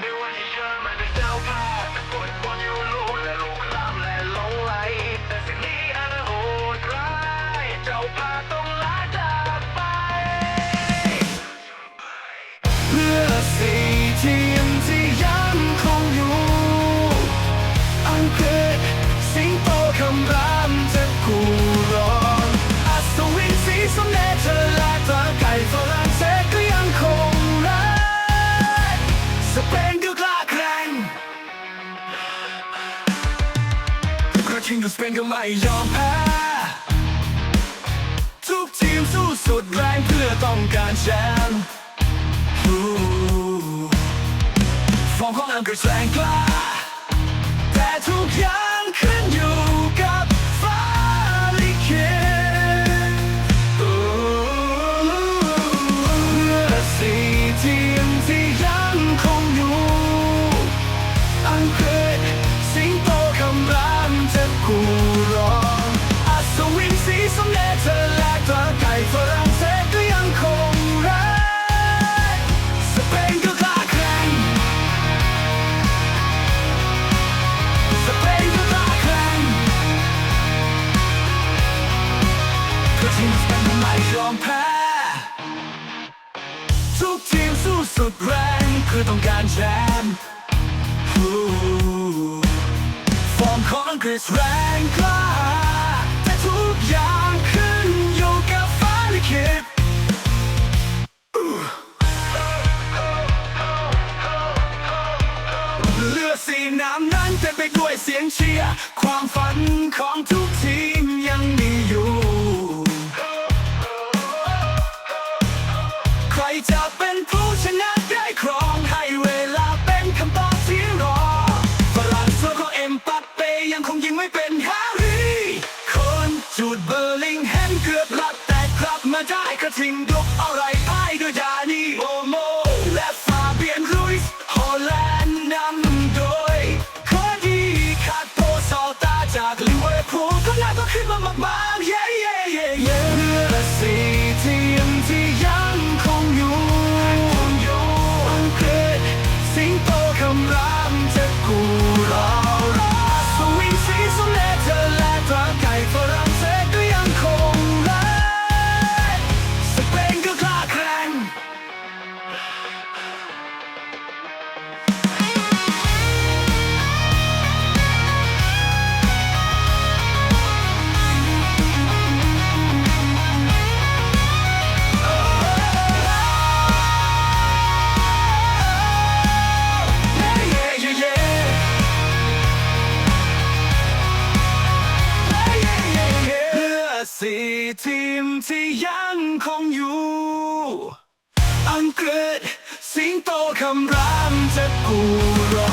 ในวันที่เธอมาเป็นเจ้าภาพกดบอลยูโรและ กระทิงกับสเปนก็ไม่ยอมแพ้ ทุกทีมสู้สุดแรงเพื่อต้องการแชมป์ฟอร์มของอังกฤษแรงกล้าแต่ทุกอย่างขึ้นอยู่ ทุกทีมสู้สุดแรงเพื่อต้องการแชมป์ฟอร์มของอังกฤษแรงกล้าแต่ทุกอย่างขึ้นอยู่กับฟ้าลิขิตเลือดสีน้ำนั้นเต็มไปด้วยเสียงเชียร์ความฝัน ทิงดุกอะไรพ่ายด้วยดานีโอโม และฟาเบียนรุยส์ฮอลแลนด์นำโดยคอดีคาโปซอลตาจากลิเวอร์พูลก็น่าต้องขึ้นมามากๆเย้เย้เย้เย้ สี่ทีมที่ยังคงอยู่ อังกฤษสิงโตคำรามจะกูรอ